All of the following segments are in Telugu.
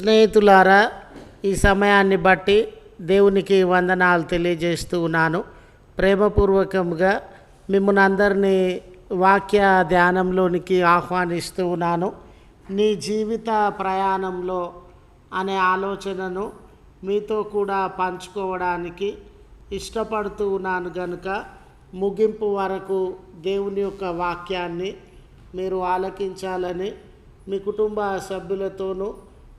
స్నేహితులారా ఈ సమయాన్ని బట్టి దేవునికి వందనాలు తెలియజేస్తూ ఉన్నాను. ప్రేమపూర్వకంగా మిమ్మల్ని అందరినీ వాక్య ధ్యానంలోనికి ఆహ్వానిస్తూ ఉన్నాను. నీ జీవిత ప్రయాణంలో అనే ఆలోచనను మీతో కూడా పంచుకోవడానికి ఇష్టపడుతూ ఉన్నాను కనుక ముగింపు వరకు దేవుని యొక్క వాక్యాన్ని మీరు ఆలకించాలని మీ కుటుంబ సభ్యులతోనూ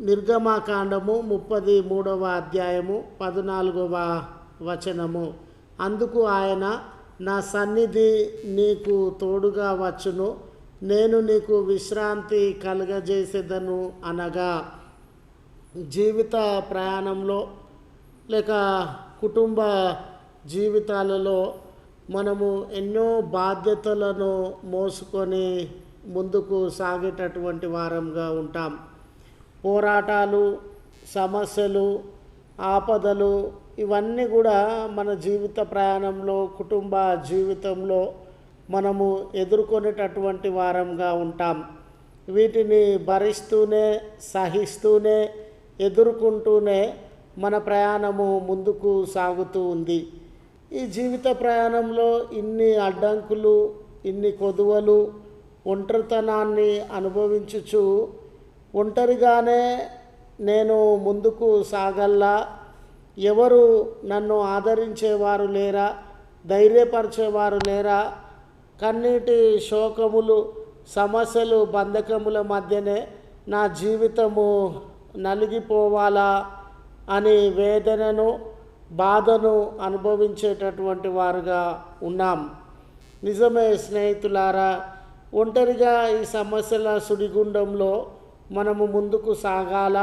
నిర్గమాకాండము ముప్పది మూడవ అధ్యాయము పద్నాలుగవ వచనము. అందుకు ఆయన నా సన్నిధి నీకు తోడుగా వచ్చును నేను నీకు విశ్రాంతి కలుగజేసేదను అనగా జీవిత ప్రయాణంలో లేక కుటుంబ జీవితాలలో మనము ఎన్నో బాధ్యతలను మోసుకొని ముందుకు సాగేటటువంటి వారంగా ఉంటాం. పోరాటాలు సమస్యలు ఆపదలు ఇవన్నీ కూడా మన జీవిత ప్రయాణంలో కుటుంబ జీవితంలో మనము ఎదుర్కొనేటటువంటి వారంగా ఉంటాం. వీటిని భరిస్తూనే సహిస్తూనే ఎదుర్కొంటూనే మన ప్రయాణము ముందుకు సాగుతూ ఉంది. ఈ జీవిత ప్రయాణంలో ఇన్ని అడ్డంకులు ఇన్ని కొదువలు ఒంటరితనాన్ని అనుభవించుచు ఒంటరిగానే నేను ముందుకు సాగల్లా ఎవరు నన్ను ఆదరించేవారు లేరా ధైర్యపరిచేవారు లేరా కన్నీటి శోకములు సమస్యలు బంధకముల మధ్యనే నా జీవితము నలిగిపోవాలా అని వేదనను బాధను అనుభవించేటటువంటి వారుగా ఉన్నాం. నిజమే స్నేహితులారా ఒంటరిగా ఈ సమస్యల సుడిగుండంలో మనము ముందుకు సాగాల.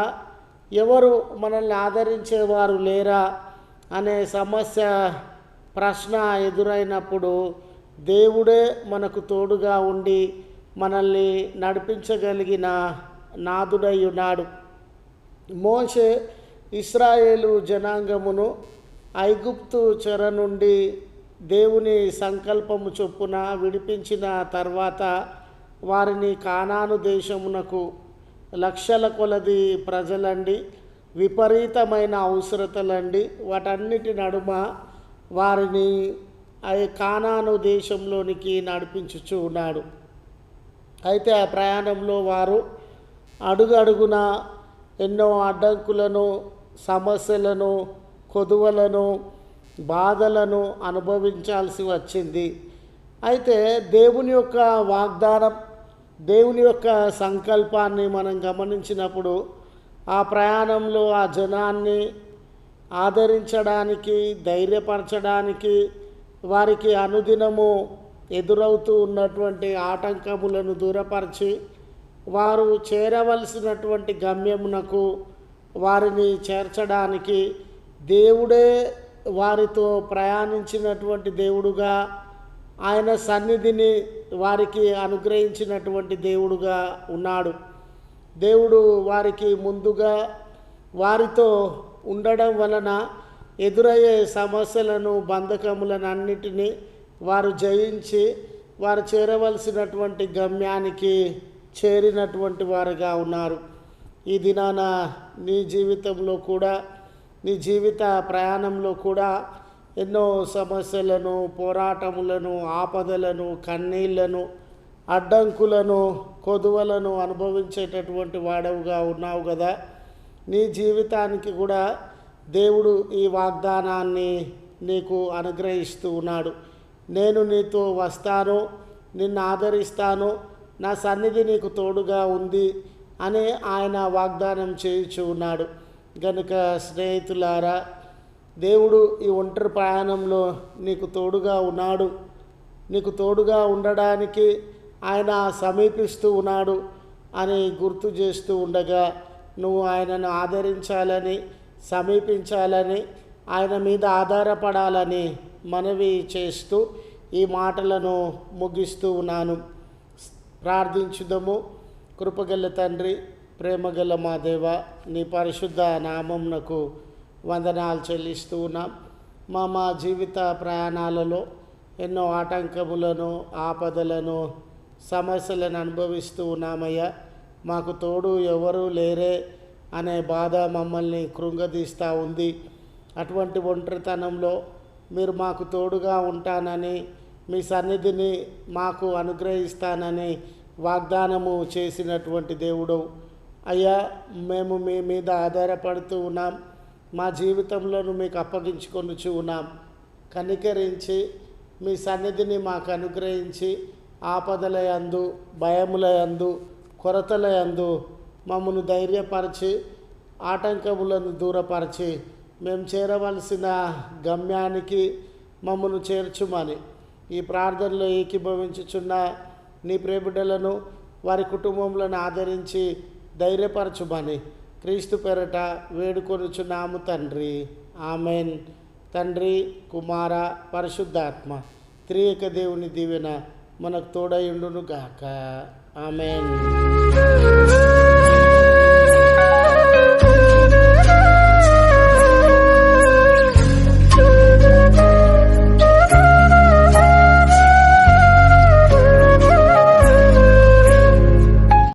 ఎవరు మనల్ని ఆదరించేవారు లేరా అనే సమస్య ప్రశ్న ఎదురైనప్పుడు దేవుడే మనకు తోడుగా ఉండి మనల్ని నడిపించగలిగిన నాదుడై ఉన్నాడు మోషే ఇస్రాయేలు జనాంగమును ఐగుప్తు చెర నుండి దేవుని సంకల్పము చొప్పున విడిపించిన తర్వాత వారిని కానాను దేశమునకు లక్షల కొలది ప్రజలండి విపరీతమైన అవసరతలండి. వాటన్నిటి నడుమ వారిని ఆ కానాను దేశంలోనికి నడిపించుచూ ఉన్నాడు. అయితే ఆ ప్రయాణంలో వారు అడుగడుగున ఎన్నో అడ్డంకులను సమస్యలను కొదువలను బాధలను అనుభవించాల్సి వచ్చింది. అయితే దేవుని యొక్క వాగ్దానం దేవుని యొక్క సంకల్పాన్ని మనం గమనించినప్పుడు ఆ ప్రయాణంలో ఆ జనాన్ని ఆదరించడానికి ధైర్యపరచడానికి వారికి అనుదినము ఎదురవుతూ ఉన్నటువంటి ఆటంకములను దూరపరిచి వారు చేరవలసినటువంటి గమ్యమునకు వారిని చేర్చడానికి దేవుడే వారితో ప్రయాణించినటువంటి దేవుడుగా ఆయన సన్నిధిని వారికి అనుగ్రహించినటువంటి దేవుడుగా ఉన్నాడు. దేవుడు వారికి ముందుగా వారితో ఉండడం వలన ఎదురయ్యే సమస్యలను బంధకములను అన్నిటినీ వారు జయించి వారు చేరవలసినటువంటి గమ్యానికి చేరినటువంటి వారుగా ఉన్నారు. ఈ దినాన నీ జీవితంలో కూడా నీ జీవిత ప్రయాణంలో కూడా ఎన్నో సమస్యలను పోరాటములను ఆపదలను కన్నీళ్ళను అడ్డంకులను కొదువలను అనుభవించేటటువంటి వాడవుగా ఉన్నావు కదా. నీ జీవితానికి కూడా దేవుడు ఈ వాగ్దానాన్ని నీకు అనుగ్రహిస్తూ ఉన్నాడు. నేను నీతో వస్తాను నిన్ను ఆదరిస్తాను నా సన్నిధి నీకు తోడుగా ఉంది అని ఆయన వాగ్దానం చేయుచు ఉన్నాడు. గనుక స్నేహితులారా దేవుడు ఈ ఒంటరి ప్రయాణంలో నీకు తోడుగా ఉన్నాడు. నీకు తోడుగా ఉండడానికి ఆయన సమీపిస్తూ ఉన్నాడు అని గుర్తు చేస్తూ ఉండగా నువ్వు ఆయనను ఆదరించాలని సమీపించాలని ఆయన మీద ఆధారపడాలని మనవి చేస్తూ ఈ మాటలను ముగిస్తూ ఉన్నాను. ప్రార్థించుదము. కృపగల తండ్రి ప్రేమగల మా దేవ నీ పరిశుద్ధ నామంనకు వందనాలు చెల్లిస్తూ ఉన్నాం. మా మా జీవిత ప్రయాణాలలో ఎన్నో ఆటంకములను ఆపదలను సమస్యలను అనుభవిస్తూ ఉన్నామయ్యా. మాకు తోడు ఎవరు లేరే అనే బాధ మమ్మల్ని కృంగదీస్తూ ఉంది. అటువంటి ఒంటరితనంలో మీరు మాకు తోడుగా ఉంటానని మీ సన్నిధిని మాకు అనుగ్రహిస్తానని వాగ్దానము చేసినటువంటి దేవుడు అయ్యా మేము మీ మీద ఆధారపడుతూ ఉన్నాం. మా జీవితంలోను మీకు అప్పగించుకొనుచు ఉన్నాం. కనికరించి మీ సన్నిధిని మాకు అనుగ్రహించి ఆపదల యందు భయముల యందు కొరతల యందు మమ్మను ధైర్యపరిచి ఆటంకములను దూరపరిచి మేము చేరవలసిన గమ్యానికి మమ్మను చేర్చుమని ఈ ప్రార్థనలో ఏకీభవించుచున్న నీ ప్రేమిడలను వారి కుటుంబములను ఆదరించి ధైర్యపరచుమని క్రీస్తు పెరట వేడుకొనుచున్నాము తండ్రి. ఆమెన్. తండ్రి కుమార పరిశుద్ధాత్మ త్రియక దేవుని దీవెన మనకు తోడయుండును గాక ఆమెన్.